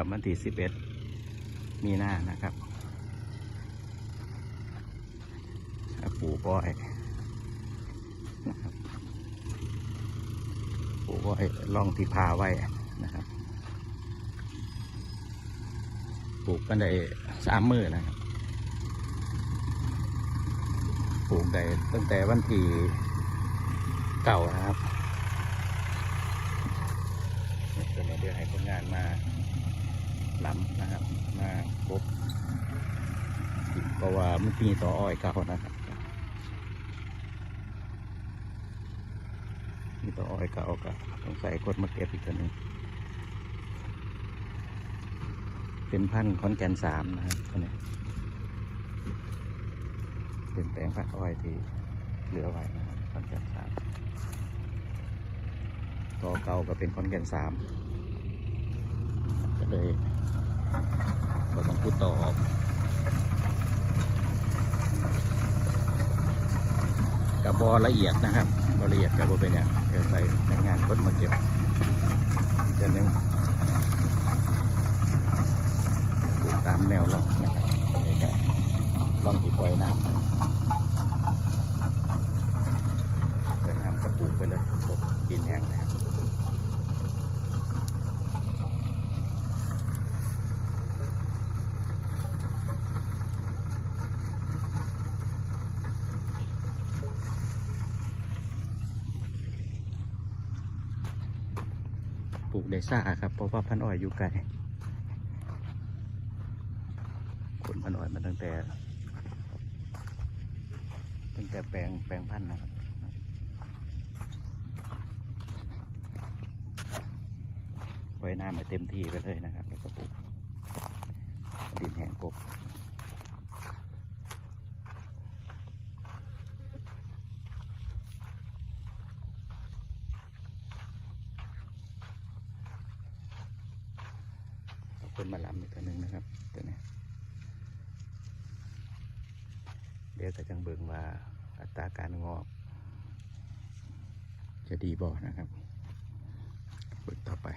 ครับ วันที่สิบเอ็ดมีหน้านะครับปลูกอ้อยนะครับปลูกอ้อยล่องที่พาไว้นะครับปลูกกันได้สามมือนะครับปลูกได้ตั้งแต่วันที่เก่านะครับตัวนี้เดี๋ยวให้คนงานมา ล้ำนะครับมาครบเพราะว่ามันมีต่ออ้อยเก่านะครับมีต่ออ้อยเก่าก็ต้องใส่กดมาเก็บอีกตัวหนึงเป็นพันธุ์คอนแกนสามนะครับตัวนี้เป็นแปลงพันอ้อยที่เหลือไว้นะครับคอนแกนสามต่อเก่าก็เป็นคอนแกนสามก็เลย กูตอบกระบอละเอียดนะครับบละเอียดกระบอเป็นอย่างเดี๋ยวใส่ในงานกดมาเก็บเดี๋ยวนึงกูตามแนวร่องนะครับเดี๋ยวจะร่องอีกไว้น้ำปล่อยน้ำก็ปลูกไปเลยปลูกดินแห้งนะครับ ปลูกได้ซ่าครับ เพราะว่าพันอ้อยอยู่ไกลขนพันอ้อยมาตั้งแต่ ตั้งแต่แปลงแปลงพันนะครับไว้น้ำมาเต็มที่ไปเลยนะครับ แล้วก็ปลูกดินแห้งกบ เอาคนมาลำอีกตัวหนึ่งนะครับตัวนี้เดี๋ยวก็จังเบิงว่าอัตราการงอก จะดีบ่นะครับเบิงต่อไป